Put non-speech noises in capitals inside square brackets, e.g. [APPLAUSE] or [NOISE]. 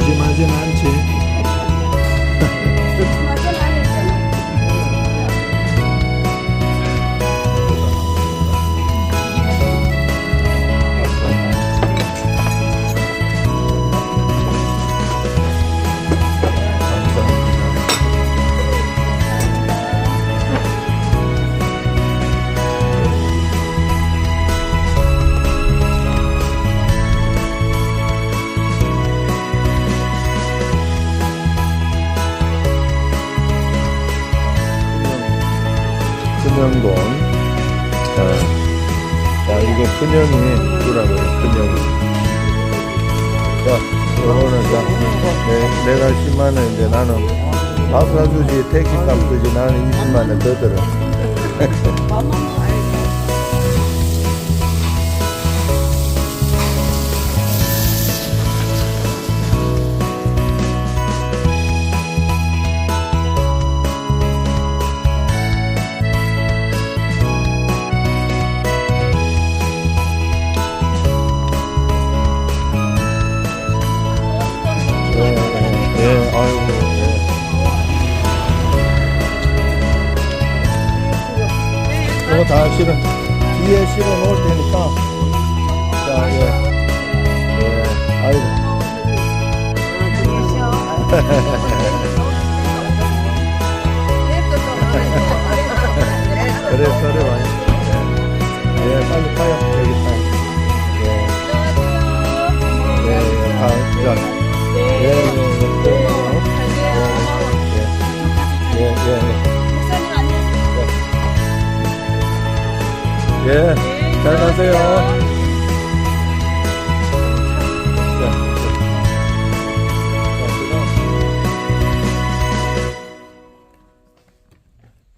जे माझे लहानचे 큰형돈. 자, 자, 이거 큰형이 주라고요, 큰형이. 자, 요거는 자, 내, 내가 10만원, 이제 나는 밥 사주지, 택시값 쓰지, 나는 20만원 더 들어. [LAUGHS] [LAUGHS] 이거 다 실어, 뒤에 실어 놓을 테니까. 자, 예. 예, 아이고. 그래, 그래, 많이. 예, 빨리 다 예, 잘 가세요.